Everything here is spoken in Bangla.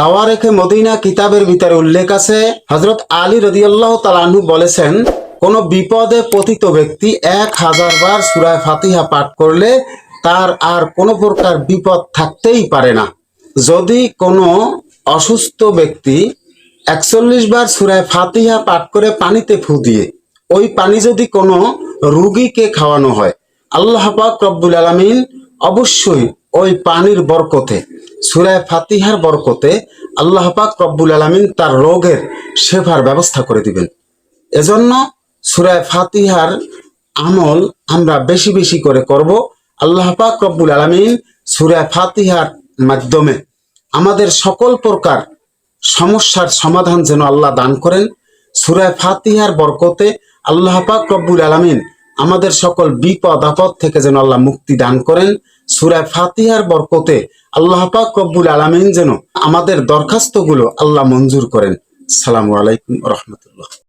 তাওয়া রেখে মদিনা কিতাবের ভিতরে উল্লেখ আছে হজরত আলী রদিয়াল্লাহ তালাহু বলেছেন, কোন বিপদে পতিত ব্যক্তি এক হাজার বার সুরায় ফাতিহা পাঠ করলে তার আর কোনো প্রকার বিপদ থাকতেই পারে না। যদি কোনো অসুস্থ ব্যক্তি একচল্লিশ বার সুরায় ফাতিহা পাঠ করে পানিতে ফু দিয়ে, ওই পানি যদি কোনো রুগীকে খাওয়ানো হয়, আল্লাহ পাক রব্বুল আলমিন অবশ্যই ওই পানির বরকতে সুরায় ফাতিহার বরকতে আল্লাহ পাক রব্বুল আলমিন তার রোগের সেবার ব্যবস্থা করে দিবেন। এজন্য সুরায় ফাতিহার আমল আমরা বেশি বেশি করে করব। আল্লাহ পাক রব্বুল আলমিন সুরায় ফাতিহার মাধ্যমে আমাদের সকল প্রকার সমস্যার সমাধান যেন আল্লাহ দান করেন। সুরায় ফাতিহার বরকতে আল্লাহ পাক রব্বুল আলমিন আমাদের সকল বিপদ আপদ থেকে যেন আল্লাহ মুক্তি দান করেন। সুরায় ফাতিহার বরকতে আল্লাহ পাক কব্বুল আলমিন যেন আমাদের দরখাস্তগুলো আল্লাহ মঞ্জুর করেন। সালামু আলাইকুম রহমতুল্লাহ।